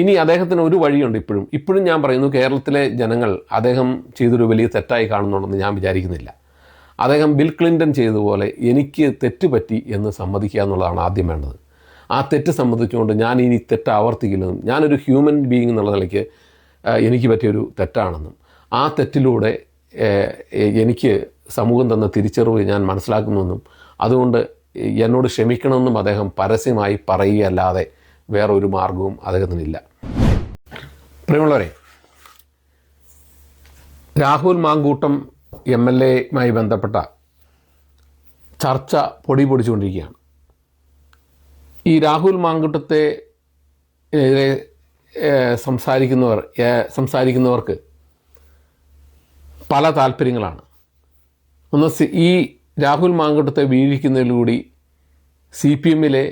ഇനി അദ്ദേഹത്തിന് ഒരു വഴിയുണ്ട് ഇപ്പോഴും. ഇപ്പോഴും ഞാൻ പറയുന്നു കേരളത്തിലെ ജനങ്ങൾ അദ്ദേഹം ചെയ്തൊരു വലിയ തെറ്റായി കാണുന്നുണ്ടെന്ന് ഞാൻ വിചാരിക്കുന്നില്ല. അദ്ദേഹം ബിൽ ക്ലിന്റൺ ചെയ്തതുപോലെ എനിക്ക് തെറ്റ് പറ്റി എന്ന് സമ്മതിക്കുക എന്നുള്ളതാണ് ആദ്യം വേണ്ടത്. ആ തെറ്റ് സംബന്ധിച്ചുകൊണ്ട് ഞാൻ ഇനി തെറ്റ് ആവർത്തിക്കില്ലെന്നും ഞാനൊരു ഹ്യൂമൻ ബീയിങ് എന്നുള്ള നിലയ്ക്ക് എനിക്ക് പറ്റിയൊരു തെറ്റാണെന്നും ആ തെറ്റിലൂടെ എനിക്ക് സമൂഹം തന്ന തിരിച്ചറിവ് ഞാൻ മനസ്സിലാക്കുന്നുവെന്നും അതുകൊണ്ട് എന്നോട് ക്ഷമിക്കണമെന്നും അദ്ദേഹം പരസ്യമായി പറയുകയല്ലാതെ വേറെ ഒരു മാർഗവും അദ്ദേഹത്തിനില്ല പ്രിയമുള്ളവരെ രാഹുൽ മാങ്കൂട്ടം എം എൽ എയുമായി ബന്ധപ്പെട്ട ചർച്ച പൊടി പൊടിച്ചുകൊണ്ടിരിക്കുകയാണ്. ഈ രാഹുൽ മാങ്കൂട്ടത്തെ എതിരെ സംസാരിക്കുന്നവർ സംസാരിക്കുന്നവർക്ക് പല താല്പര്യങ്ങളാണ്. ഒന്ന് ഈ രാഹുൽ മാങ്കൂട്ടത്തെ വീഴിക്കുന്നതിലൂടെ സി പി എമ്മിലെ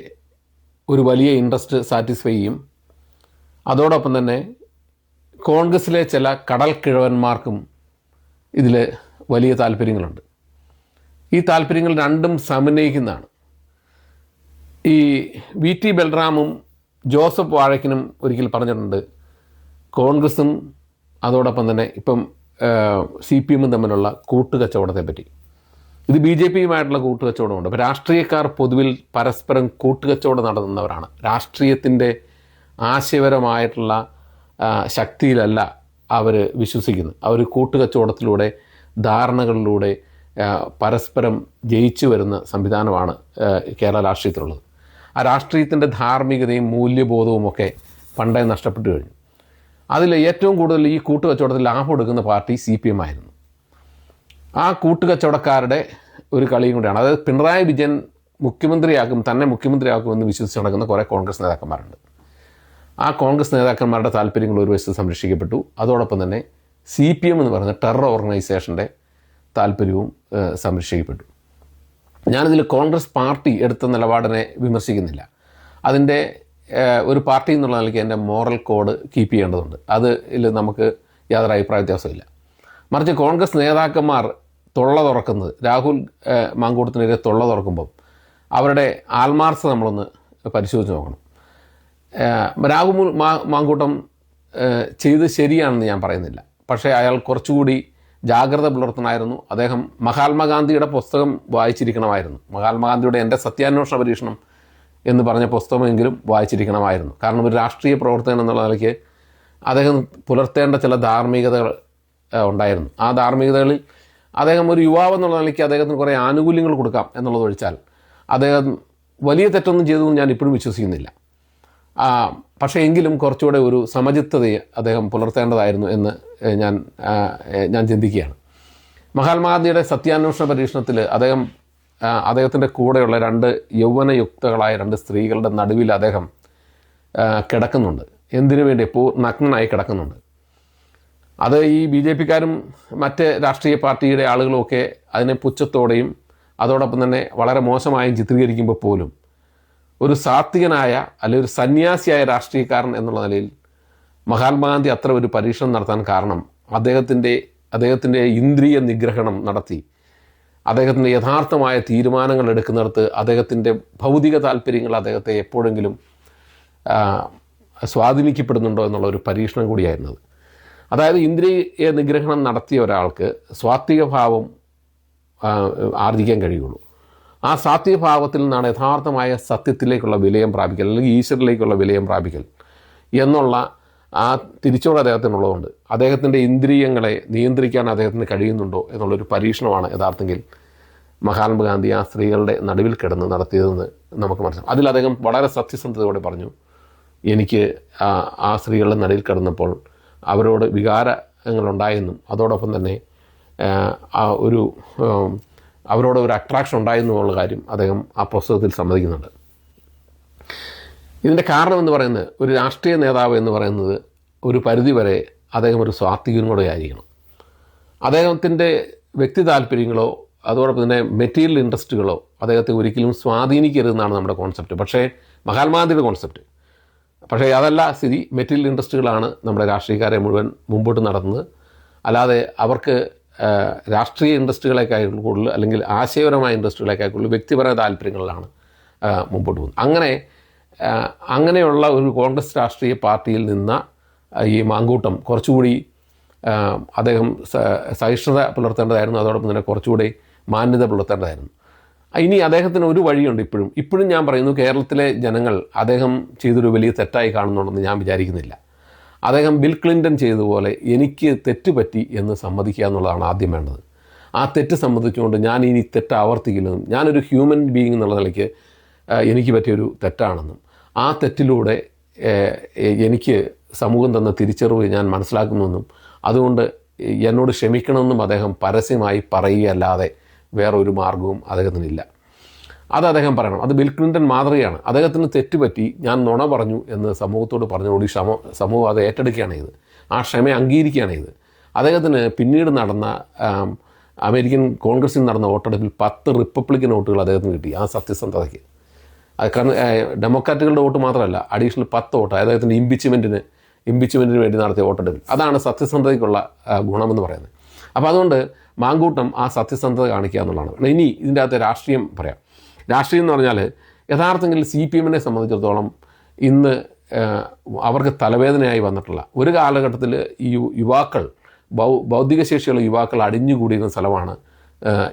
ഒരു വലിയ ഇൻട്രസ്റ്റ് സാറ്റിസ്ഫൈ ചെയ്യും. അതോടൊപ്പം തന്നെ കോൺഗ്രസ്സിലെ ചില കടൽ കിഴവന്മാർക്കും ഇതിൽ വലിയ താല്പര്യങ്ങളുണ്ട്. ഈ താല്പര്യങ്ങൾ രണ്ടും സമന്വയിക്കുന്നതാണ്. ഈ വി ടി ബൽറാമും ജോസഫ് വാഴക്കിനും ഒരിക്കൽ പറഞ്ഞിട്ടുണ്ട് കോൺഗ്രസും അതോടൊപ്പം തന്നെ ഇപ്പം സി പി എമ്മും തമ്മിലുള്ള കൂട്ടുകച്ചവടത്തെ പറ്റി ഇത് ബി ജെ പിയുമായിട്ടുള്ള കൂട്ടുകച്ചവടമുണ്ട്. അപ്പോൾ രാഷ്ട്രീയക്കാർ പൊതുവിൽ പരസ്പരം കൂട്ടുകച്ചവടം നടത്തുന്നവരാണ്. രാഷ്ട്രീയത്തിന്റെ ആശയപരമായിട്ടുള്ള ശക്തിയിലല്ല അവർ വിശ്വസിക്കുന്നത്. അവർ കൂട്ടുകച്ചവടത്തിലൂടെ ധാരണകളിലൂടെ പരസ്പരം ജയിച്ചു വരുന്ന സംവിധാനമാണ് കേരള രാഷ്ട്രീയത്തിലുള്ളത്. ആ രാഷ്ട്രീയത്തിന്റെ ധാർമ്മികതയും മൂല്യബോധവും ഒക്കെ പണ്ടേ നഷ്ടപ്പെട്ടു കഴിഞ്ഞു. അതിൽ ഏറ്റവും കൂടുതൽ ഈ കൂട്ടുകച്ചവടത്തിൽ ലാഭം എടുക്കുന്ന പാർട്ടി സി പി എം ആയിരുന്നു. ആ കൂട്ടുകച്ചവടക്കാരുടെ ഒരു കളിയും കൂടിയാണ്. അതായത് പിണറായി വിജയൻ മുഖ്യമന്ത്രിയാക്കും തന്നെ മുഖ്യമന്ത്രിയാക്കുമെന്ന് വിശ്വസിച്ച് നടക്കുന്ന കുറേ കോൺഗ്രസ് നേതാക്കന്മാരുണ്ട്. ആ കോൺഗ്രസ് നേതാക്കന്മാരുടെ താല്പര്യങ്ങൾ ഒരു വശത്ത് സംരക്ഷിക്കപ്പെട്ടു. അതോടൊപ്പം തന്നെ സി പി എം എന്ന് പറയുന്ന ടെറർ ഓർഗനൈസേഷന്റെ താല്പര്യവും സംരക്ഷിക്കപ്പെട്ടു. ഞാനിതിൽ കോൺഗ്രസ് പാർട്ടി എടുത്ത നിലപാടിനെ വിമർശിക്കുന്നില്ല. അതിന്റെ ഒരു പാർട്ടി എന്നുള്ള നിലയ്ക്ക് എന്റെ മോറൽ കോഡ് കീപ്പ് ചെയ്യേണ്ടതുണ്ട്. അതിൽ നമുക്ക് യാതൊരു അഭിപ്രായ വ്യത്യാസമില്ല മറിച്ച് കോൺഗ്രസ് നേതാക്കന്മാർ തൊള്ള തുറക്കുന്നത്. രാഹുൽ മാങ്കൂട്ടത്തിനെതിരെ തൊള്ള തുറക്കുമ്പം അവരുടെ ആത്മാർത്ഥത നമ്മളൊന്ന് പരിശോധിച്ച് നോക്കണം. രാഹുൽ മാ- മാങ്കൂട്ടം ചെയ്ത് ശരിയാണെന്ന് ഞാൻ പറയുന്നില്ല. പക്ഷേ അയാൾ കുറച്ചുകൂടി ജാഗ്രത പുലർത്തണമായിരുന്നു. അദ്ദേഹം മഹാത്മാഗാന്ധിയുടെ പുസ്തകം വായിച്ചിരിക്കണമായിരുന്നു. മഹാത്മാഗാന്ധിയുടെ എന്റെ സത്യാന്വേഷണ പരീക്ഷണം എന്ന് പറഞ്ഞ പുസ്തകമെങ്കിലും വായിച്ചിരിക്കണമായിരുന്നു. കാരണം ഒരു രാഷ്ട്രീയ പ്രവർത്തകൻ എന്നുള്ള നിലയ്ക്ക് അദ്ദേഹം പുലർത്തേണ്ട ചില ധാർമ്മികതകൾ ഉണ്ടായിരുന്നു. ആ ധാർമ്മികതകളിൽ അദ്ദേഹം ഒരു യുവാവ് എന്നുള്ള നിലയ്ക്ക് അദ്ദേഹത്തിന് കുറേ ആനുകൂല്യങ്ങൾ കൊടുക്കാം എന്നുള്ളത് ഒഴിച്ചാൽ അദ്ദേഹം വലിയ തെറ്റൊന്നും ചെയ്തു എന്ന് ഞാൻ ഇപ്പോഴും വിശ്വസിക്കുന്നില്ല. പക്ഷേ എങ്കിലും കുറച്ചുകൂടെ ഒരു സമചിത്തതയെ അദ്ദേഹം പുലർത്തേണ്ടതായിരുന്നു എന്ന് ഞാൻ ഞാൻ ചിന്തിക്കുകയാണ്. മഹാത്മാഗാന്ധിയുടെ സത്യാന്വേഷണ പരീക്ഷണത്തിൽ അദ്ദേഹം അദ്ദേഹത്തിന്റെ കൂടെയുള്ള രണ്ട് യൗവനയുക്തകളായ രണ്ട് സ്ത്രീകളുടെ നടുവിൽ അദ്ദേഹം കിടക്കുന്നുണ്ട്. എന്തിനു വേണ്ടി? പൂ നഗ്നനായി കിടക്കുന്നുണ്ട്. അത് ഈ ബി ജെ പിക്കാരും മറ്റ് രാഷ്ട്രീയ പാർട്ടിയുടെ ആളുകളുമൊക്കെ അതിനെ പുച്ഛത്തോടെയും അതോടൊപ്പം തന്നെ വളരെ മോശമായും ചിത്രീകരിക്കുമ്പോൾ പോലും ഒരു സാത്വികനായ അല്ലെങ്കിൽ ഒരു സന്യാസിയായ രാഷ്ട്രീയക്കാരൻ എന്നുള്ള നിലയിൽ മഹാത്മാഗാന്ധി അത്ര ഒരു പരീക്ഷണം നടത്താൻ കാരണം അദ്ദേഹത്തിന്റെ അദ്ദേഹത്തിന്റെ ഇന്ദ്രിയ നിഗ്രഹണം നടത്തി. അദ്ദേഹത്തിന്റെ യഥാർത്ഥമായ തീരുമാനങ്ങൾ എടുക്കുന്നിടത്ത് അദ്ദേഹത്തിന്റെ ഭൗതിക താല്പര്യങ്ങൾ അദ്ദേഹത്തെ എപ്പോഴെങ്കിലും സ്വാധീനിക്കപ്പെടുന്നുണ്ടോ എന്നുള്ള ഒരു പരീക്ഷണം കൂടിയായിരുന്നത് അതായത് ഇന്ദ്രിയ നിഗ്രഹണം നടത്തിയ ഒരാൾക്ക് സ്വാത്വിക ഭാവം ആർജിക്കാൻ കഴിയുള്ളൂ. ആ സാത്വിക ഭാവത്തിൽ നിന്നാണ് യഥാർത്ഥമായ സത്യത്തിലേക്കുള്ള വിലയം പ്രാപിക്കൽ അല്ലെങ്കിൽ ഈശ്വരിലേക്കുള്ള വിലയം പ്രാപിക്കൽ എന്നുള്ള ആ തിരിച്ചോട് അദ്ദേഹത്തിനുള്ളതുകൊണ്ട് അദ്ദേഹത്തിന്റെ ഇന്ദ്രിയങ്ങളെ നിയന്ത്രിക്കാൻ അദ്ദേഹത്തിന് കഴിയുന്നുണ്ടോ എന്നുള്ളൊരു പരീക്ഷണമാണ് യഥാർത്ഥെങ്കിൽ മഹാത്മാ ഗാന്ധി ആ സ്ത്രീകളുടെ നടുവിൽ കിടന്ന് നടത്തിയതെന്ന് നമുക്ക് മനസ്സിലാക്കാം. അതിൽ അദ്ദേഹം വളരെ സത്യസന്ധതയോടെ പറഞ്ഞു എനിക്ക് ആ സ്ത്രീകളുടെ നടുവിൽ കിടന്നപ്പോൾ അവരോട് വികാരങ്ങളുണ്ടായെന്നും അതോടൊപ്പം തന്നെ ഒരു അവരോട് ഒരു അട്രാക്ഷൻ ഉണ്ടായിരുന്നു എന്നുള്ള കാര്യം അദ്ദേഹം ആ പുസ്തകത്തിൽ സമ്മതിക്കുന്നുണ്ട്. ഇതിന്റെ കാരണം എന്ന് പറയുന്നത് ഒരു രാഷ്ട്രീയ നേതാവ് എന്ന് പറയുന്നത് ഒരു പരിധിവരെ അദ്ദേഹം ഒരു സ്വാത്വികനും കൂടെ ആയിരിക്കണം. അദ്ദേഹത്തിന്റെ വ്യക്തി താല്പര്യങ്ങളോ അതോടൊപ്പം തന്നെ മെറ്റീരിയൽ ഇൻട്രസ്റ്റുകളോ അദ്ദേഹത്തെ ഒരിക്കലും സ്വാധീനിക്കരുതെന്നാണ് നമ്മുടെ കോൺസെപ്റ്റ് പക്ഷേ മഹാത്മാഗാന്ധിയുടെ കോൺസെപ്റ്റ് പക്ഷേ അതല്ല സ്ഥിതി. മെറ്റീരിയൽ ഇൻട്രസ്റ്റുകളാണ് നമ്മുടെ രാഷ്ട്രീയക്കാരെ മുഴുവൻ മുമ്പോട്ട് നടത്തുന്നത്. അല്ലാതെ അവർക്ക് രാഷ്ട്രീയ ഇൻട്രസ്റ്റുകളെക്കാൾ കൂടുതൽ അല്ലെങ്കിൽ ആശയപരമായ ഇൻട്രസ്റ്റുകളെക്കാൾ കൂടുതൽ വ്യക്തിപരമായ താല്പര്യങ്ങളിലാണ് മുമ്പോട്ട് പോകുന്നത്. അങ്ങനെ അങ്ങനെയുള്ള ഒരു കോൺഗ്രസ് രാഷ്ട്രീയ പാർട്ടിയിൽ നിന്ന ഈ മാങ്കൂട്ടം കുറച്ചുകൂടി അദ്ദേഹം സഹിഷ്ണുത പുലർത്തേണ്ടതായിരുന്നു. അതോടൊപ്പം തന്നെ കുറച്ചുകൂടി മാന്യത പുലർത്തേണ്ടതായിരുന്നു. ഇനി അദ്ദേഹത്തിന് ഒരു വഴിയുണ്ട് ഇപ്പോഴും. ഇപ്പോഴും ഞാൻ പറയുന്നു കേരളത്തിലെ ജനങ്ങൾ അദ്ദേഹം ചെയ്തൊരു വലിയ തെറ്റായി കാണുന്നുണ്ടെന്ന് ഞാൻ വിചാരിക്കുന്നില്ല. അദ്ദേഹം ബിൽ ക്ലിന്റൺ ചെയ്തതുപോലെ എനിക്ക് തെറ്റ് പറ്റി എന്ന് സമ്മതിക്കുക എന്നുള്ളതാണ് ആദ്യം വേണ്ടത്. ആ തെറ്റ് സംബന്ധിച്ചുകൊണ്ട് ഞാൻ ഇനി തെറ്റ് ആവർത്തിക്കില്ലെന്നും ഞാനൊരു ഹ്യൂമൻ ബീയിങ് എന്നുള്ള നിലയ്ക്ക് എനിക്ക് പറ്റിയൊരു തെറ്റാണെന്നും ആ തെറ്റിലൂടെ എനിക്ക് സമൂഹം തന്ന തിരിച്ചറിവ് ഞാൻ മനസ്സിലാക്കുന്നുവെന്നും അതുകൊണ്ട് എന്നോട് ക്ഷമിക്കണമെന്നും അദ്ദേഹം പരസ്യമായി പറയുകയല്ലാതെ വേറെ ഒരു മാർഗവും അദ്ദേഹത്തിനില്ല. അത് അദ്ദേഹം പറയണം. അത് ബിൽ ക്ലിന്റൺ മാതൃകയാണ്. അദ്ദേഹത്തിന് തെറ്റുപറ്റി ഞാൻ നുണ പറഞ്ഞു എന്ന് സമൂഹത്തോട് പറഞ്ഞതോട് ഈ ക്ഷമ സമൂഹം അത് ഏറ്റെടുക്കുകയാണ് ഇത് ആ ക്ഷമ അംഗീകരിക്കുകയാണ് ഇത് അദ്ദേഹത്തിന് പിന്നീട് നടന്ന അമേരിക്കൻ കോൺഗ്രസിൽ നടന്ന വോട്ടെടുപ്പിൽ പത്ത് റിപ്പബ്ലിക്കൻ വോട്ടുകൾ അദ്ദേഹത്തിന് കിട്ടി. ആ സത്യസന്ധതയ്ക്ക്. അത് കാരണം ഡെമോക്രാറ്റുകളുടെ വോട്ട് മാത്രമല്ല അഡീഷണൽ പത്ത് വോട്ട് അദ്ദേഹത്തിന്റെ ഇംപിച്ച്മെന്റിന് ഇംപിച്ച്മെന്റിന് വേണ്ടി നടത്തിയ വോട്ടെടുപ്പിൽ. അതാണ് സത്യസന്ധതയ്ക്കുള്ള ഗുണമെന്ന് പറയുന്നത്. അപ്പോൾ അതുകൊണ്ട് മാങ്കൂട്ടം ആ സത്യസന്ധത കാണിക്കുക എന്നുള്ളതാണ്. ഇനി ഇതിന്റെ അകത്ത് രാഷ്ട്രീയം പറയാം. രാഷ്ട്രീയം എന്ന് പറഞ്ഞാൽ യഥാർത്ഥത്തിൽ സി പി എമ്മിനെ സംബന്ധിച്ചിടത്തോളം ഇന്ന് അവർക്ക് തലവേദനയായി വന്നിട്ടുള്ള ഒരു കാലഘട്ടത്തിൽ ഈ യുവാക്കൾ ബൗദ്ധിക ശേഷിയുള്ള യുവാക്കൾ അടിഞ്ഞുകൂടിയിരുന്ന സ്ഥലമാണ്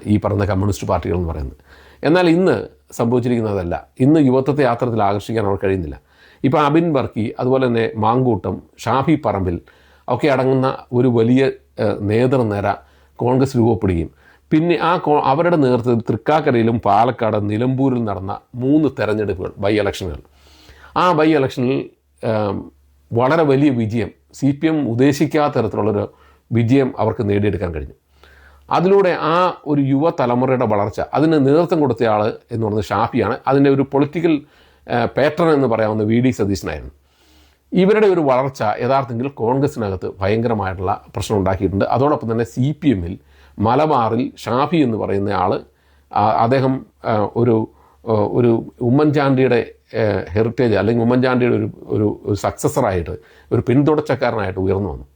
ഈ പറഞ്ഞ കമ്മ്യൂണിസ്റ്റ് പാർട്ടികൾ എന്ന് പറയുന്നത്. എന്നാൽ ഇന്ന് സംഭവിച്ചിരിക്കുന്നതല്ല. ഇന്ന് യുവത്വത്തെ യാത്രത്തിൽ ആകർഷിക്കാൻ അവർ കഴിയുന്നില്ല. ഇപ്പോൾ അബിൻ ബർക്കി അതുപോലെ തന്നെ മാങ്കൂട്ടം ഷാഫി പറമ്പിൽ ഒക്കെ അടങ്ങുന്ന ഒരു വലിയ നേതൃനിര കോൺഗ്രസ് രൂപപ്പെടുകയും. പിന്നെ ആ അവരുടെ നേതൃത്വത്തിൽ തൃക്കാക്കരയിലും പാലക്കാട് നിലമ്പൂരിൽ നടന്ന മൂന്ന് തെരഞ്ഞെടുപ്പുകൾ ബൈ ഇലക്ഷനുകൾ ആ ബൈ ഇലക്ഷനിൽ വളരെ വലിയ വിജയം സി പി എം ഉദ്ദേശിക്കാത്ത തരത്തിലുള്ളൊരു വിജയം അവർക്ക് നേടിയെടുക്കാൻ കഴിഞ്ഞു. അതിലൂടെ ആ ഒരു യുവതലമുറയുടെ വളർച്ച അതിന് നേതൃത്വം കൊടുത്തയാൾ എന്ന് പറയുന്നത് ഷാഫിയാണ്. അതിന്റെ ഒരു പൊളിറ്റിക്കൽ പാറ്റേൺ എന്ന് പറയാവുന്ന വി ഡി സതീശനായിരുന്നു. ഇവരുടെ ഒരു വളർച്ച യഥാർത്ഥത്തിൽ കോൺഗ്രസിനകത്ത് ഭയങ്കരമായിട്ടുള്ള പ്രശ്നം ഉണ്ടാക്കിയിട്ടുണ്ട്. അതോടൊപ്പം തന്നെ സി പി എമ്മിൽ മലബാറിൽ ഷാഫി എന്ന് പറയുന്ന ആൾ അദ്ദേഹം ഒരു ഒരു ഉമ്മൻചാണ്ടിയുടെ ഹെറിറ്റേജ് അല്ലെങ്കിൽ ഉമ്മൻചാണ്ടിയുടെ ഒരു ഒരു സക്സസറായിട്ട് ഒരു പിന്തുടച്ചക്കാരനായിട്ട് ഉയർന്നു വന്നു.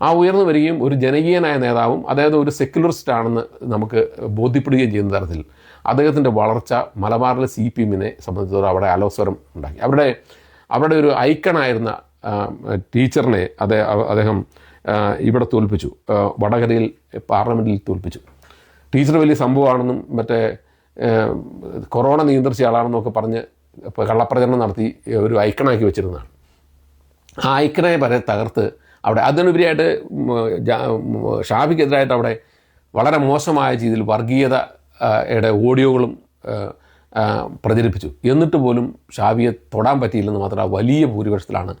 ആ ഉയർന്നു വരികയും ഒരു ജനകീയനായ നേതാവും അതായത് ഒരു സെക്യുലറിസ്റ്റ് ആണെന്ന് നമുക്ക് ബോധ്യപ്പെടുകയും ചെയ്യുന്ന തരത്തിൽ അദ്ദേഹത്തിന്റെ വളർച്ച മലബാറിലെ സി പി എമ്മിനെ സംബന്ധിച്ചിടത്തോളം അവിടെ അലോസ്വരം ഉണ്ടാക്കി. അവരുടെ അവരുടെ ഒരു ഐക്കണായിരുന്ന ടീച്ചറിനെ അതേ അദ്ദേഹം ഇവിടെ തോൽപ്പിച്ചു. വടകരയിൽ പാർലമെന്റിൽ തോൽപ്പിച്ചു. ടീച്ചർ വലിയ സംഭവമാണെന്നും മറ്റേ കൊറോണ നിയന്ത്രിച്ച ആളാണെന്നൊക്കെ പറഞ്ഞ് കള്ളപ്രചരണം നടത്തി ഒരു ഐക്കണാക്കി വെച്ചിരുന്നതാണ്. ആ ഐക്കണെ വരെ തകർത്ത് അവിടെ അതിനുപരിയായിട്ട് ഷാഫിക്കെതിരായിട്ട് അവിടെ വളരെ മോശമായ രീതിയിൽ വർഗീയതയുടെ ഓഡിയോകളും പ്രചരിപ്പിച്ചു. എന്നിട്ട് പോലും ഷാഫിയെ തൊടാൻ പറ്റിയില്ലെന്ന് മാത്രമല്ല വലിയ ഭൂരിപക്ഷത്തിലാണ്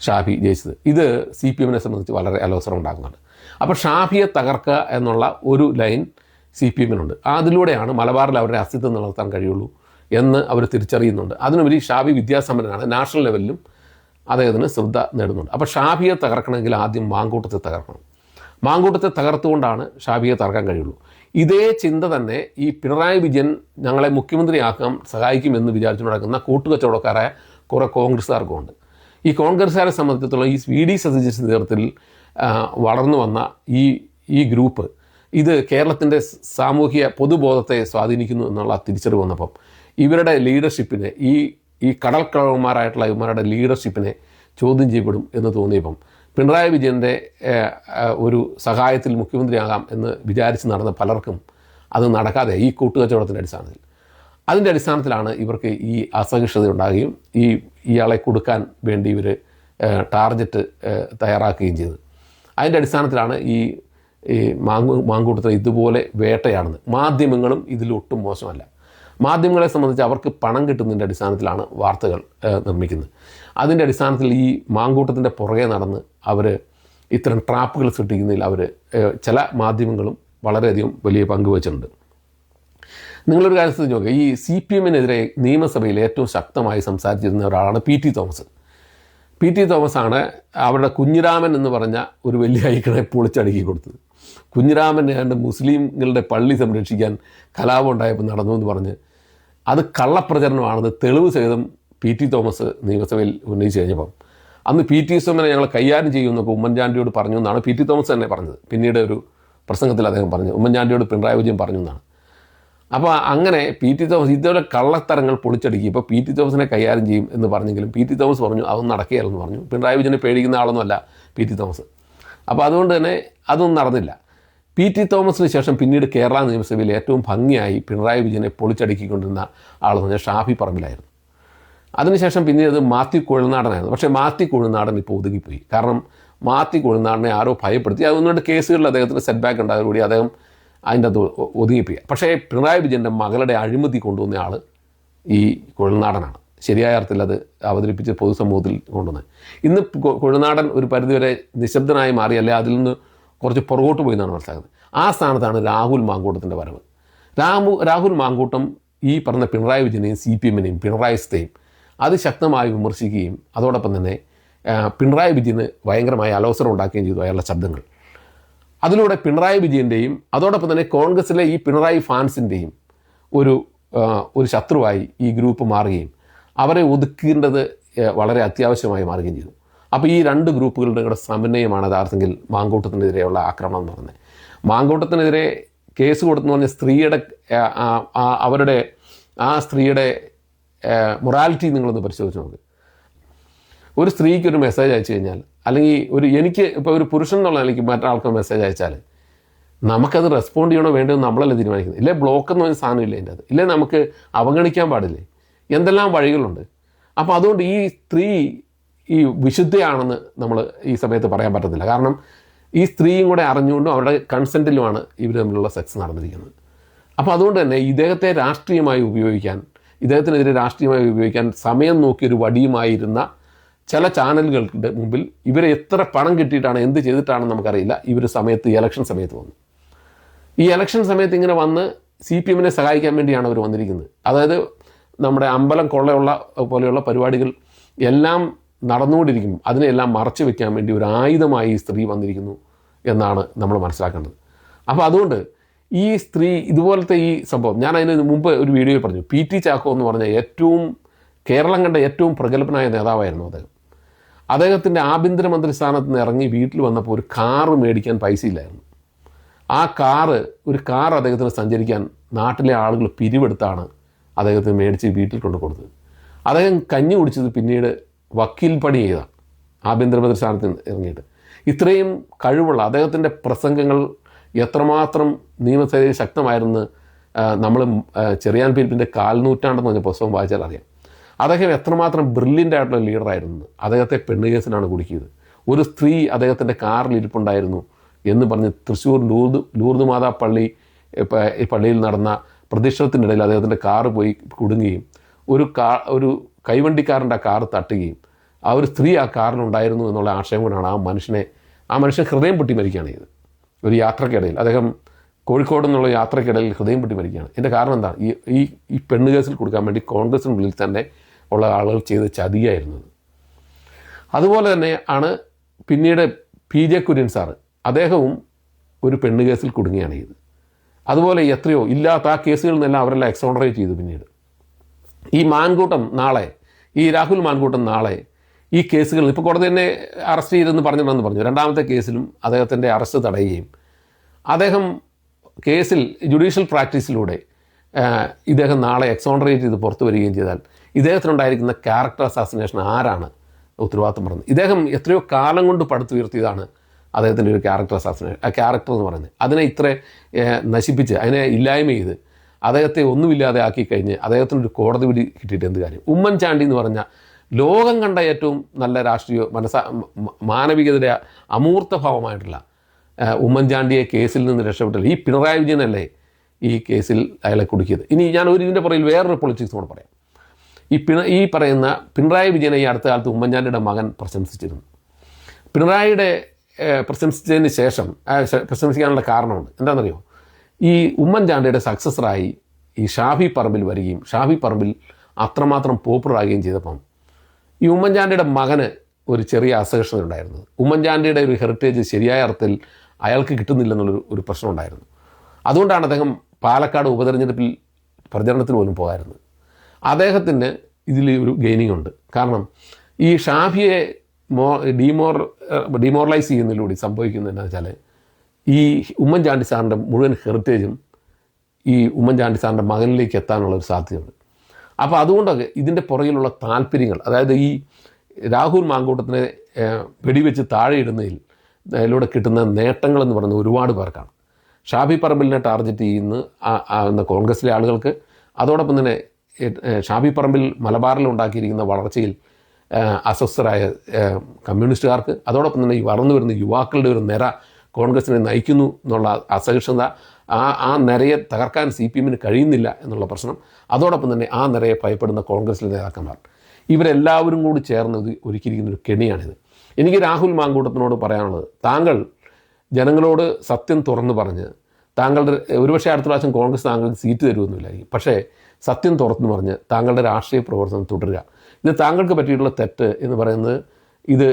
ഷാഫി ജയിച്ചത്. ഇത് സി പി എമ്മിനെ സംബന്ധിച്ച് വളരെ അലോസരം ഉണ്ടാക്കുന്നുണ്ട് അപ്പോൾ ഷാഫിയെ തകർക്കുക എന്നുള്ള ഒരു ലൈൻ സി പി എമ്മിനുണ്ട്. അതിലൂടെയാണ് മലബാറിൽ അവരുടെ അസ്തിത്വം നിലനിർത്താൻ കഴിയുള്ളൂ എന്ന് അവർ തിരിച്ചറിയുന്നുണ്ട്. അതിനുപരി ഷാഫി വിദ്യാസമ്പന്നനാണ്. നാഷണൽ ലെവലിലും അദ്ദേഹത്തിന് ശ്രദ്ധ നേടുന്നുണ്ട്. അപ്പോൾ ഷാഫിയെ തകർക്കണമെങ്കിൽ ആദ്യം മാങ്കൂട്ടത്തെ തകർക്കണം. മാങ്കൂട്ടത്തെ തകർത്തുകൊണ്ടാണ് ഷാഫിയെ തകർക്കാൻ കഴിയുള്ളൂ. ഇതേ ചിന്ത തന്നെ ഈ പിണറായി വിജയൻ ഞങ്ങളെ മുഖ്യമന്ത്രിയാക്കാൻ സഹായിക്കുമെന്ന് വിചാരിച്ചു നടക്കുന്ന കൂട്ടുകച്ചവടക്കാരായ കുറേ കോൺഗ്രസ്സുകാർക്കുമുണ്ട്. ഈ കോൺഗ്രസ്സുകാരെ സംബന്ധിച്ചിടത്തോളം ഈ വി ഡി സതീശന്റെ നേതൃത്വത്തിൽ വളർന്നു വന്ന ഈ ഈ ഗ്രൂപ്പ് ഇത് കേരളത്തിന്റെ സാമൂഹിക പൊതുബോധത്തെ സ്വാധീനിക്കുന്നു എന്നുള്ള തിരിച്ചറിവ് വന്നപ്പം ഇവരുടെ ലീഡർഷിപ്പിനെ ഈ ഈ കടൽക്കളവന്മാരായിട്ടുള്ള ഇവന്മാരുടെ ലീഡർഷിപ്പിനെ ചോദ്യം ചെയ്യപ്പെടും എന്ന് തോന്നിയപ്പം പിണറായി വിജയന്റെ ഒരു സഹായത്തിൽ മുഖ്യമന്ത്രിയാകാം എന്ന് വിചാരിച്ച് നടന്ന പലർക്കും അത് നടക്കാതെ ഈ കൂട്ടുകച്ചവടത്തിന്റെ അടിസ്ഥാനത്തിൽ. അതിന്റെ അടിസ്ഥാനത്തിലാണ് ഇവർക്ക് ഈ അസഹിഷ്ണുത ഉണ്ടാകുകയും ഈ ഇയാളെ കൊടുക്കാൻ വേണ്ടി ഇവർ ടാർഗറ്റ് തയ്യാറാക്കുകയും ചെയ്തത്. അതിന്റെ അടിസ്ഥാനത്തിലാണ് ഈ മാങ്കു മാങ്കൂട്ടത്തിൽ ഇതുപോലെ വേട്ടയാണെന്ന് മാധ്യമങ്ങളും ഇതിലൊട്ടും മോശമല്ല. മാധ്യമങ്ങളെ സംബന്ധിച്ച് അവർക്ക് പണം കിട്ടുന്നതിന്റെ അടിസ്ഥാനത്തിലാണ് വാർത്തകൾ നിർമ്മിക്കുന്നത്. അതിന്റെ അടിസ്ഥാനത്തിൽ ഈ മാങ്കൂട്ടത്തിന്റെ പുറകെ നടന്ന് അവർ ഇത്തരം ട്രാപ്പുകൾ സൃഷ്ടിക്കുന്നതിൽ അവർ ചില മാധ്യമങ്ങളും വളരെയധികം വലിയ പങ്ക് വച്ചിട്ടുണ്ട്. നിങ്ങളൊരു കാര്യം ശ്രദ്ധിച്ച് നോക്കുക ഈ സി പി എമ്മിനെതിരെ നിയമസഭയിൽ ഏറ്റവും ശക്തമായി സംസാരിച്ചിരുന്ന ഒരാളാണ് P T Thomas. P T Thomas ആണ് അവരുടെ കുഞ്ഞിരാമൻ എന്ന് പറഞ്ഞ ഒരു വലിയ ഐക്കണെ പൊളിച്ചടുക്കി കൊടുത്തത്. കുഞ്ഞിരാമൻ ഏതാണ്ട് മുസ്ലിങ്ങളുടെ പള്ളി സംരക്ഷിക്കാൻ കലാപം ഉണ്ടായപ്പോൾ നടന്നു എന്ന് പറഞ്ഞ് അത് കള്ളപ്രചരണമാണെന്ന് തെളിവ് സഹിതം പി ടി തോമസ് നിയമസഭയിൽ ഉന്നയിച്ചു കഴിഞ്ഞപ്പം അന്ന് പി ടി സോമനെ ഞങ്ങൾ കൈകാര്യം ചെയ്യുമെന്നൊക്കെ ഉമ്മൻചാണ്ടിയോട് പറഞ്ഞു എന്നാണ് പി ടി തോമസ് തന്നെ പറഞ്ഞത്. പിന്നീട് ഒരു പ്രസംഗത്തിൽ അദ്ദേഹം പറഞ്ഞു. ഉമ്മൻചാണ്ടിയോട് പിണറായി വിജയൻ പറഞ്ഞു എന്നാണ്. അപ്പോൾ അങ്ങനെ പി ടി തോമസ് ഇതുപോലെ കള്ളത്തരങ്ങൾ പൊളിച്ചടുക്കി. ഇപ്പോൾ പി ടി തോമസിനെ കൈകാര്യം ചെയ്യും എന്ന് പറഞ്ഞെങ്കിലും പി ടി തോമസ് പറഞ്ഞു അതൊന്നും നടക്കുകയല്ലെന്ന് പറഞ്ഞു. പിണറായി വിജയനെ പേടിക്കുന്ന ആളൊന്നുമല്ല പി ടി തോമസ്. അപ്പോൾ അതുകൊണ്ട് തന്നെ അതൊന്നും നടന്നില്ല. പി ടി തോമസിന് ശേഷം പിന്നീട് കേരള നിയമസഭയിൽ ഏറ്റവും ഭംഗിയായി പിണറായി വിജയനെ പൊളിച്ചടുക്കിക്കൊണ്ടിരുന്ന ആളെന്ന് പറഞ്ഞാൽ ഷാഫി പറമ്പിലായിരുന്നു. അതിനുശേഷം പിന്നീട് അത് മാത്യു കുഴൽനാടനായിരുന്നു. പക്ഷേ മാത്യു കുഴൽനാടൻ ഇപ്പോൾ ഒതുങ്ങിപ്പോയി. കാരണം മാത്യു കുഴൽനാടനെ ആരോ ഭയപ്പെടുത്തി. അതുകൊണ്ട് കേസുകളിൽ അദ്ദേഹത്തിന് സെറ്റ് ബാക്ക് ഉണ്ടായതോടുകൂടി അദ്ദേഹം അതിന്റെ അത് ഒതുങ്ങിപ്പോയി. പക്ഷേ പിണറായി വിജയന്റെ മകളുടെ അഴിമതി കൊണ്ടുവന്ന ആൾ ഈ കുഴൽനാടനാണ്. ശരിയായ അർത്ഥത്തിൽ അത് അവതരിപ്പിച്ച് പൊതുസമൂഹത്തിൽ കൊണ്ടുവന്നത്. ഇന്ന് കുഴൽനാടൻ ഒരു പരിധിവരെ നിശബ്ദനായി മാറി. അല്ലെ? അതിൽ നിന്ന് കുറച്ച് പുറകോട്ട് പോയി എന്നാണ് മനസ്സിലാകുന്നത് ആ സ്ഥാനത്താണ് രാഹുൽ മാങ്കൂട്ടത്തിന്റെ വരവ്. രാമു രാഹുൽ മാങ്കൂട്ടം ഈ പറഞ്ഞ പിണറായി വിജയനെയും സി പി എമ്മിനെയും പിണറായി സ്റ്റേയും അതിശക്തമായി വിമർശിക്കുകയും അതോടൊപ്പം തന്നെ പിണറായി വിജയന് ഭയങ്കരമായ അലോസരം ഉണ്ടാക്കുകയും ചെയ്തു അയാളുടെ ശബ്ദങ്ങൾ. അതിലൂടെ പിണറായി വിജയന്റെയും അതോടൊപ്പം തന്നെ കോൺഗ്രസിലെ ഈ പിണറായി ഫാൻസിന്റെയും ഒരു ഒരു ശത്രുവായി ഈ ഗ്രൂപ്പ് മാറുകയും അവരെ ഒതുക്കേണ്ടത് വളരെ അത്യാവശ്യമായി മാറുകയും ചെയ്തു. അപ്പോൾ ഈ രണ്ട് ഗ്രൂപ്പുകളുടെ കൂടെ സമന്വയമാണ് യഥാർത്ഥത്തിൽ മാങ്കൂട്ടത്തിനെതിരെയുള്ള ആക്രമണം എന്ന് പറയുന്നത്. മാങ്കൂട്ടത്തിനെതിരെ കേസ് കൊടുത്തെന്ന് പറഞ്ഞ സ്ത്രീയുടെ അവരുടെ ആ സ്ത്രീയുടെ മൊറാലിറ്റി നിങ്ങളൊന്ന് പരിശോധിച്ച് നോക്ക്. ഒരു സ്ത്രീക്ക് ഒരു മെസ്സേജ് അയച്ചു കഴിഞ്ഞാൽ അല്ലെങ്കിൽ ഒരു എനിക്ക് ഇപ്പോൾ ഒരു പുരുഷൻ എന്നുള്ള നിലയ്ക്ക് മറ്റൊരാൾക്ക് മെസ്സേജ് അയച്ചാൽ നമുക്കത് റെസ്പോണ്ട് ചെയ്യണോ വേണ്ടോ നമ്മളല്ലേ തീരുമാനിക്കുന്നത്? ഇല്ലേ ബ്ലോക്ക് എന്ന് പറഞ്ഞ സാധനം ഇല്ലേ എന്റെ അത് ഇല്ലേ നമുക്ക് അവഗണിക്കാൻ പാടില്ലേ? എന്തെല്ലാം വഴികളുണ്ട്? അപ്പോൾ അതുകൊണ്ട് ഈ സ്ത്രീ ഈ വിശുദ്ധയാണെന്ന് നമ്മൾ ഈ സമയത്ത് പറയാൻ പറ്റത്തില്ല. കാരണം ഈ സ്ത്രീയും കൂടെ അറിഞ്ഞുകൊണ്ടും അവരുടെ കൺസെന്റിലുമാണ് ഇവർ തമ്മിലുള്ള സെക്സ് നടന്നിരിക്കുന്നത്. അപ്പോൾ അതുകൊണ്ട് തന്നെ ഇദ്ദേഹത്തെ രാഷ്ട്രീയമായി ഉപയോഗിക്കാൻ ഇദ്ദേഹത്തിനെതിരെ രാഷ്ട്രീയമായി ഉപയോഗിക്കാൻ സമയം നോക്കിയൊരു വടിയുമായിരുന്ന ചില ചാനലുകളുടെ മുമ്പിൽ ഇവരെ എത്ര പണം കിട്ടിയിട്ടാണ് എന്ത് ചെയ്തിട്ടാണെന്ന് നമുക്കറിയില്ല. ഇവർ സമയത്ത് ഈ ഇലക്ഷൻ സമയത്ത് വന്നു. ഈ ഇലക്ഷൻ സമയത്ത് ഇങ്ങനെ വന്ന് സി പി എമ്മിനെ സഹായിക്കാൻ വേണ്ടിയാണ് അവർ വന്നിരിക്കുന്നത്. അതായത് നമ്മുടെ അമ്പലം കൊള്ളയുള്ള പോലെയുള്ള പരിപാടികൾ എല്ലാം നടന്നുകൊണ്ടിരിക്കും അതിനെല്ലാം മറച്ചു വെക്കാൻ വേണ്ടി ഒരു ആയുധമായി ഈ സ്ത്രീ വന്നിരിക്കുന്നു എന്നാണ് നമ്മൾ മനസ്സിലാക്കേണ്ടത്. അപ്പോൾ അതുകൊണ്ട് ഈ സ്ത്രീ ഇതുപോലത്തെ ഈ സംഭവം ഞാൻ അതിന് മുമ്പ് ഒരു വീഡിയോയിൽ പറഞ്ഞു. പി ടി ചാക്കോ എന്ന് പറഞ്ഞ ഏറ്റവും കേരളം കണ്ട ഏറ്റവും പ്രഗത്ഭനായ നേതാവായിരുന്നു അദ്ദേഹം. അദ്ദേഹത്തിന്റെ ആഭ്യന്തരമന്ത്രി സ്ഥാനത്ത് നിന്ന് ഇറങ്ങി വീട്ടിൽ വന്നപ്പോൾ ഒരു കാറ് മേടിക്കാൻ പൈസ ഇല്ലായിരുന്നു. ആ കാറ് ഒരു കാർ അദ്ദേഹത്തിന് സഞ്ചരിക്കാൻ നാട്ടിലെ ആളുകൾ പിരിവെടുത്താണ് അദ്ദേഹത്തിന് മേടിച്ച് വീട്ടിൽ കൊണ്ട് കൊടുത്തത് അദ്ദേഹം കഞ്ഞി കുടിച്ചത് പിന്നീട് വക്കീൽ പണി ചെയ്ത ആഭ്യന്തരമന്ത്രി സ്ഥാനത്ത് ഇറങ്ങിയിട്ട്. ഇത്രയും കഴിവുള്ള അദ്ദേഹത്തിന്റെ പ്രസംഗങ്ങൾ എത്രമാത്രം നിയമസഭയിൽ ശക്തമായിരുന്നു നമ്മൾ ചെറിയാൻ പിരിപ്പിന്റെ കാൽനൂറ്റാണ്ടെന്ന് പറഞ്ഞ പുസ്തകം വായിച്ചാൽ അറിയാം. അദ്ദേഹം എത്രമാത്രം ബ്രില്യന്റ് ആയിട്ടുള്ള ലീഡറായിരുന്നു അദ്ദേഹത്തെ പെണ്ണുകേസിനാണ് കുടുക്കിയത്. ഒരു സ്ത്രീ അദ്ദേഹത്തിന്റെ കാറിൽ ഇരിപ്പുണ്ടായിരുന്നു എന്ന് പറഞ്ഞ് തൃശ്ശൂർ ലൂർദ് ലൂർദ് മാതാ പള്ളി പള്ളിയിൽ നടന്ന പ്രതിഷേധത്തിനിടയിൽ അദ്ദേഹത്തിന്റെ കാറ് പോയി കുടുങ്ങുകയും ഒരു കാ ഒരു കൈവണ്ടിക്കാരന്റെ കാറ് തട്ടുകയും ആ ഒരു സ്ത്രീ ആ കാറിനുണ്ടായിരുന്നു എന്നുള്ള ആശയം കൊണ്ടാണ് ആ മനുഷ്യനെ ആ മനുഷ്യൻ ഹൃദയം പൊട്ടി മരിക്കുകയാണ് ചെയ്തത്. ഒരു യാത്രക്കിടയിൽ അദ്ദേഹം കോഴിക്കോട് നിന്നുള്ള യാത്രക്കിടയിൽ ഹൃദയം പൊട്ടി മരിക്കുകയാണ്. എന്റെ കാരണം എന്താ ഈ ഈ ഈ പെണ്ണ് കേസിൽ കൊടുക്കാൻ വേണ്ടി കോൺഗ്രസിനുള്ളിൽ തന്നെ ഉള്ള ആളുകൾ ചെയ്ത ചതിയായിരുന്നത് അതുപോലെ തന്നെ ആണ് പിന്നീട് പി ജെ കുര്യൻ സാറ് അദ്ദേഹവും ഒരു പെണ്ണ് കേസിൽ കുടുങ്ങുകയാണ് ചെയ്തത്. അതുപോലെ എത്രയോ ഇല്ലാത്ത ആ കേസുകളിൽ നിന്നെല്ലാം അവരെല്ലാം എക്സോണറേറ്റ് ചെയ്തു പിന്നീട്. ഈ മാൻകൂട്ടം നാളെ ഈ രാഹുൽ മാൻകൂട്ടം നാളെ ഈ കേസുകൾ ഇപ്പോൾ കോടതി തന്നെ അറസ്റ്റ് ചെയ്തെന്ന് പറഞ്ഞിട്ടുണ്ടെന്ന് പറഞ്ഞു. രണ്ടാമത്തെ കേസിലും അദ്ദേഹത്തിന്റെ അറസ്റ്റ് തടയുകയും അദ്ദേഹം കേസിൽ ജുഡീഷ്യൽ പ്രാക്ടീസിലൂടെ ഇദ്ദേഹം നാളെ എക്സോണറേറ്റ് ചെയ്ത് പുറത്തു വരികയും ചെയ്താൽ ഇദ്ദേഹത്തിനുണ്ടായിരിക്കുന്ന ക്യാരക്ടർ അസാസിനേഷൻ ആരാണ്? ഉത്തരവാദിത്വം പറഞ്ഞത് ഇദ്ദേഹം എത്രയോ കാലം കൊണ്ട് പടുത്തുയർത്തിയതാണ് അദ്ദേഹത്തിന്റെ ഒരു ക്യാരക്ടർ അസാസിനേഷൻ ആ ക്യാരക്ടർ എന്ന് പറയുന്നത്. അതിനെ ഇത്ര നശിപ്പിച്ച് അതിനെ ഇല്ലായ്മ ചെയ്ത് അദ്ദേഹത്തെ ഒന്നുമില്ലാതെ ആക്കി കഴിഞ്ഞ് അദ്ദേഹത്തിനൊരു കോടതി വിടി കിട്ടിയിട്ട് എന്ത് കാര്യം? ഉമ്മൻചാണ്ടി എന്ന് പറഞ്ഞ ലോകം കണ്ട ഏറ്റവും നല്ല രാഷ്ട്രീയ മനസ്സാ മാനവികതയുടെ അമൂർത്തഭാവമായിട്ടുള്ള ഉമ്മൻചാണ്ടിയെ കേസിൽ നിന്ന് രക്ഷപ്പെട്ടില്ല. ഈ പിണറായി വിജയനല്ലേ ഈ കേസിൽ അയാളെ കുടുക്കിയത്? ഇനി ഞാൻ ഒരു ഇതിന്റെ പുറകിൽ വേറൊരു പൊളിറ്റിക്സ് കൂടെ പറയാം. ഈ പിണ ഈ പറയുന്ന പിണറായി വിജയനെ ഈ അടുത്ത കാലത്ത് ഉമ്മൻചാണ്ടിയുടെ മകൻ പ്രശംസിച്ചിരുന്നു. പിണറായിയുടെ പ്രശംസിച്ചതിന് ശേഷം പ്രശംസിക്കാനുള്ള കാരണമുണ്ട്. എന്താണെന്നറിയോ ഈ ഉമ്മൻചാണ്ടിയുടെ സക്സസറായി ഈ ഷാഫി പറമ്പിൽ വരികയും ഷാഫി പറമ്പിൽ അത്രമാത്രം പോപ്പുലറാകുകയും ചെയ്തപ്പം ഈ ഉമ്മൻചാണ്ടിയുടെ മകന് ഒരു ചെറിയ അസഹഷണ ഉണ്ടായിരുന്നത് ഉമ്മൻചാണ്ടിയുടെ ഒരു ഹെറിറ്റേജ് ശരിയായ അർത്ഥത്തിൽ അയാൾക്ക് കിട്ടുന്നില്ലെന്നുള്ളൊരു ഒരു പ്രശ്നം ഉണ്ടായിരുന്നു. അതുകൊണ്ടാണ് അദ്ദേഹം പാലക്കാട് ഉപതെരഞ്ഞെടുപ്പിൽ പ്രചരണത്തിന് പോലും പോകാറുണ്ട് അദ്ദേഹത്തിന് ഇതിൽ ഒരു ഗെയിനിങ് ഉണ്ട്. കാരണം ഈ ഷാഫിയെ മോ ഡിമോർ ഡിമോറലൈസ് ചെയ്യുന്നതിലൂടെ സംഭവിക്കുന്നതെന്നു വെച്ചാൽ ഈ ഉമ്മൻചാണ്ടി സാറിന്റെ മുഴുവൻ ഹെറിറ്റേജും ഈ ഉമ്മൻചാണ്ടി സാറിന്റെ മകനിലേക്ക് എത്താനുള്ള ഒരു സാധ്യതയുണ്ട്. അപ്പോൾ അതുകൊണ്ടൊക്കെ ഇതിന്റെ പുറകിലുള്ള താല്പര്യങ്ങൾ അതായത് ഈ രാഹുൽ മാങ്കൂട്ടത്തിനെ വെടിവെച്ച് താഴെയിടുന്നതിൽ അതിലൂടെ കിട്ടുന്ന നേട്ടങ്ങളെന്ന് പറയുന്നത് ഒരുപാട് പേർക്കാണ്. ഷാഫി പറമ്പിലിനെ ടാർഗറ്റ് ചെയ്യുന്ന കോൺഗ്രസിലെ ആളുകൾക്ക് അതോടൊപ്പം തന്നെ ഷാഫി പറമ്പിൽ മലബാറിൽ ഉണ്ടാക്കിയിരിക്കുന്ന വളർച്ചയിൽ അസ്വസ്ഥരായ കമ്മ്യൂണിസ്റ്റുകാർക്ക് അതോടൊപ്പം തന്നെ ഈ വളർന്നു വരുന്ന യുവാക്കളുടെ ഒരു നിര കോൺഗ്രസിനെ നയിക്കുന്നു എന്നുള്ള അസഹിഷ്ണുത ആ ആ നിരയെ തകർക്കാൻ സി പി എമ്മിന് കഴിയുന്നില്ല എന്നുള്ള പ്രശ്നം. അതോടൊപ്പം തന്നെ ആ നിരയെ ഭയപ്പെടുന്ന കോൺഗ്രസിലെ നേതാക്കന്മാർ. ഇവരെല്ലാവരും കൂടി ചേർന്ന് ഒരുക്കിയിരിക്കുന്ന ഒരു കെണിയാണിത്. എനിക്ക് രാഹുൽ മാങ്കൂട്ടത്തിനോട് പറയാനുള്ളത് താങ്കൾ ജനങ്ങളോട് സത്യം തുറന്നു പറഞ്ഞ് താങ്കളുടെ ഒരുപക്ഷെ അടുത്ത പ്രാവശ്യം കോൺഗ്രസ് താങ്കൾക്ക് സീറ്റ് തരുമെന്നില്ലായിരിക്കും പക്ഷേ സത്യം തുറന്നു പറഞ്ഞ് താങ്കളുടെ രാഷ്ട്രീയ പ്രവർത്തനം തുടരുക. ഇത് താങ്കൾക്ക് പറ്റിയിട്ടുള്ള തെറ്റ് എന്ന് പറയുന്നത് ഇത്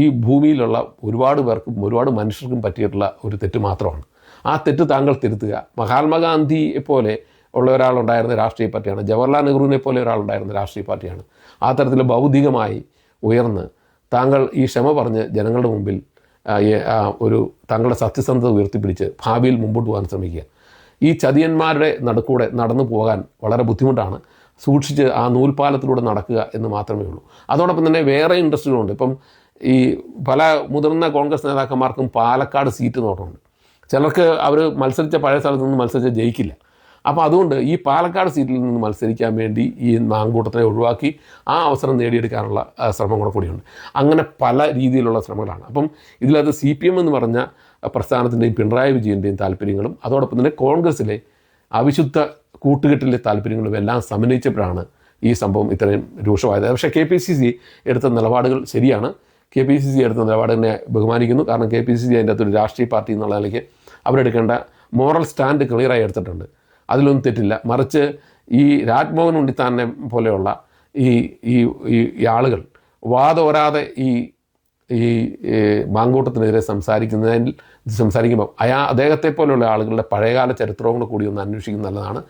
ഈ ഭൂമിയിലുള്ള ഒരുപാട് പേർക്കും ഒരുപാട് മനുഷ്യർക്കും പറ്റിയിട്ടുള്ള ഒരു തെറ്റ് മാത്രമാണ്. ആ തെറ്റ് താങ്കൾ തിരുത്തുക. മഹാത്മാഗാന്ധിയെ പോലെ ഉള്ള ഒരാളുണ്ടായിരുന്ന രാഷ്ട്രീയ പാർട്ടിയാണ്. ജവഹർലാൽ നെഹ്റുവിനെ പോലെ ഒരാളുണ്ടായിരുന്ന രാഷ്ട്രീയ പാർട്ടിയാണ്. ആ തരത്തിൽ ബൗദ്ധികമായി ഉയർന്ന് താങ്കൾ ഈ ക്ഷമ പറഞ്ഞ് ജനങ്ങളുടെ മുമ്പിൽ ഒരു താങ്കളുടെ സത്യസന്ധത ഉയർത്തിപ്പിടിച്ച് ഭാവിയിൽ മുമ്പോട്ട് പോകാൻ ശ്രമിക്കുക. ഈ ചതിയന്മാരുടെ നടുക്കൂടെ നടന്നു പോകാൻ വളരെ ബുദ്ധിമുട്ടാണ്. സൂക്ഷിച്ച് ആ നൂൽപാലത്തിലൂടെ നടക്കുക എന്ന് മാത്രമേ ഉള്ളൂ. അതോടൊപ്പം തന്നെ വേറെ ഇൻട്രസ്റ്റുകളുണ്ട് ഇപ്പം ഈ പല മുതിർന്ന കോൺഗ്രസ് നേതാക്കന്മാർക്കും പാലക്കാട് സീറ്റ് നോട്ടമുണ്ട് ചിലർക്ക് അവർ മത്സരിച്ച പഴയ സ്ഥലത്ത് നിന്ന് മത്സരിച്ച ജയിക്കില്ല. അപ്പോൾ അതുകൊണ്ട് ഈ പാലക്കാട് സീറ്റിൽ നിന്ന് മത്സരിക്കാൻ വേണ്ടി ഈ നാങ്കൂട്ടത്തെ ഒഴിവാക്കി ആ അവസരം നേടിയെടുക്കാനുള്ള ശ്രമം കൂടെ കൂടിയുണ്ട്. അങ്ങനെ പല രീതിയിലുള്ള ശ്രമങ്ങളാണ്. അപ്പം ഇതിലത് സി പി എം എന്ന് പറഞ്ഞ പ്രസ്ഥാനത്തിന്റെയും പിണറായി വിജയന്റെയും താല്പര്യങ്ങളും അതോടൊപ്പം തന്നെ കോൺഗ്രസിലെ അവിശുദ്ധ കൂട്ടുകെട്ടിലെ താല്പര്യങ്ങളും എല്ലാം സമന്വയിച്ചപ്പോഴാണ് ഈ സംഭവം ഇത്രയും രൂക്ഷമായത്. പക്ഷേ കെ പി സി സി എടുത്ത നിലപാടുകൾ ശരിയാണ്. കെ പി സി സി എടുത്ത നിലപാടിനെ ബഹുമാനിക്കുന്നു. കാരണം കെ പി സി സി അതിന്റെ അകത്തൊരു രാഷ്ട്രീയ പാർട്ടി എന്നുള്ള നിലയ്ക്ക് അവരെടുക്കേണ്ട മോറൽ സ്റ്റാൻഡ് ക്ലിയറായി എടുത്തിട്ടുണ്ട്. അതിലൊന്നും തെറ്റില്ല. മറിച്ച് ഈ രാജ്മോഹൻ ഉണ്ണിത്താനെ പോലെയുള്ള ഈ ഈ ഈ- ആളുകൾ വാതോരാതെ ഈ ഈ മാങ്കൂട്ടത്തിനെതിരെ സംസാരിക്കുന്നതിൽ സംസാരിക്കുമ്പോൾ അയാ അദ്ദേഹത്തെ പോലെയുള്ള ആളുകളുടെ പഴയകാല ചരിത്രവും കൂടി ഒന്ന് അന്വേഷിക്കുന്നത് നല്ലതാണ്.